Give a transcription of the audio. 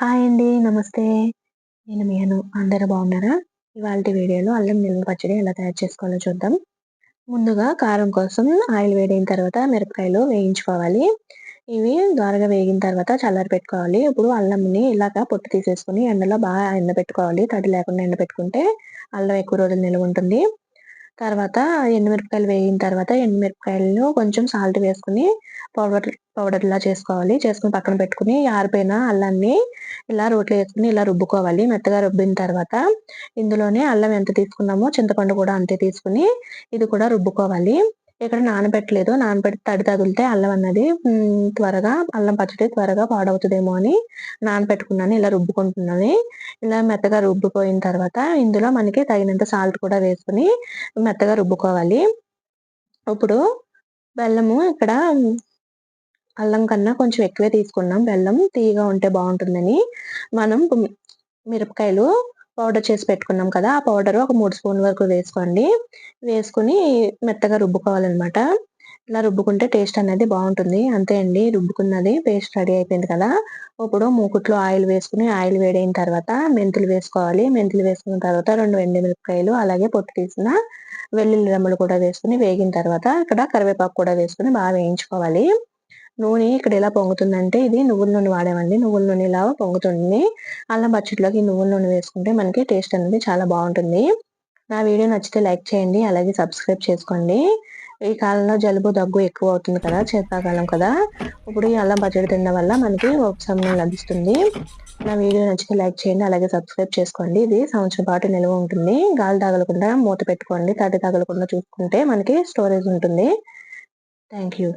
Hi అండి నమస్తే. నేను మీ అను అందరూ బాగున్నారా? ఇవాళ వీడియోలో అల్లం నిల్వ పచ్చడి ఎలా తయారు చేసుకోవాలో చూద్దాం. ముందుగా కారం కోసం ఆయిల్ వేడైన తర్వాత మిరపకాయలు వేయించుకోవాలి. ఇవి ద్వారగా వేగిన తర్వాత చల్లారి పెట్టుకోవాలి. ఇప్పుడు అల్లంని ఇలాగా పొట్టు తీసేసుకుని ఎండలో బాగా ఎండ పెట్టుకోవాలి తడి లేకుండా ఎండ పెట్టుకుంటే అల్లం ఎక్కువ రోజులు నిల్వ ఉంటుంది. తర్వాత ఎండుమిరపకాయలు వేగిన తర్వాత ఎండుమిరపకాయలను కొంచెం సాల్ట్ వేసుకుని పౌడర్ పౌడర్లా చేసుకోవాలి. చేసుకుని పక్కన పెట్టుకుని ఆరిపోయిన అల్లాన్ని ఇలా రోట్లో వేసుకుని ఇలా రుబ్బుకోవాలి. మెత్తగా రుబ్బిన తర్వాత ఇందులోనే అల్లం ఎంత తీసుకున్నామో చింతపండు కూడా అంతే తీసుకుని ఇది కూడా రుబ్బుకోవాలి. ఇక్కడ నానబెట్టలేదు. నానబెట్టి తడి తగిలితే అల్లం అన్నది త్వరగా అల్లం పచ్చడి త్వరగా పాడవుతుందేమో అని నానబెట్టుకున్నాను. ఇలా రుబ్బుకుంటున్నాను. ఇలా మెత్తగా రుబ్బుపోయిన తర్వాత ఇందులో మనకి తగినంత సాల్ట్ కూడా వేసుకుని మెత్తగా రుబ్బుకోవాలి. ఇప్పుడు బెల్లము ఇక్కడ అల్లం కన్నా కొంచెం ఎక్కువే తీసుకున్నాం. బెల్లం తీయగా ఉంటే బాగుంటుందని. మనం మిరపకాయలు పౌడర్ చేసి పెట్టుకున్నాం కదా ఆ పౌడర్ ఒక మూడు స్పూన్ వరకు వేసుకోండి. వేసుకుని మెత్తగా రుబ్బుకోవాలన్నమాట. ఇలా రుబ్బుకుంటే టేస్ట్ అనేది బాగుంటుంది. అంతే అండి రుబ్బుకున్నది పేస్ట్ రెడీ అయిపోయింది కదా. ఇప్పుడు మూకుట్లో ఆయిల్ వేసుకుని ఆయిల్ వేడైన తర్వాత మెంతులు వేసుకోవాలి. మెంతులు వేసుకున్న తర్వాత రెండు ఎండి మిరపకాయలు అలాగే పొట్టు తీసిన వెల్లుల్లి రమ్మలు కూడా వేసుకుని వేగిన తర్వాత ఇక్కడ కరివేపాకు కూడా వేసుకుని బాగా వేయించుకోవాలి. నూనె ఇక్కడ ఎలా పొంగుతుందంటే ఇది నువ్వుల నూనె వాడేవండి. నువ్వుల నూనె ఇలా పొంగుతుంది. అల్లం పచ్చడిలోకి నువ్వుల నూనె వేసుకుంటే మనకి టేస్ట్ అనేది చాలా బాగుంటుంది. నా వీడియో నచ్చితే లైక్ చేయండి అలాగే సబ్స్క్రైబ్ చేసుకోండి. ఈ కాలంలో జలుబు దగ్గు ఎక్కువ అవుతుంది కదా శీతాకాలం కదా. ఇప్పుడు ఈ అల్లం పచ్చడి తినడం వల్ల మనకి ఉపశమనం లభిస్తుంది. నా వీడియో నచ్చితే లైక్ చేయండి అలాగే సబ్స్క్రైబ్ చేసుకోండి. ఇది సంవత్సరం పాటు నిల్వ ఉంటుంది. గాలి తగలకుండా మూత పెట్టుకోండి. తడి తగలకుండా చూసుకుంటే మనకి స్టోరేజ్ ఉంటుంది. Thank you.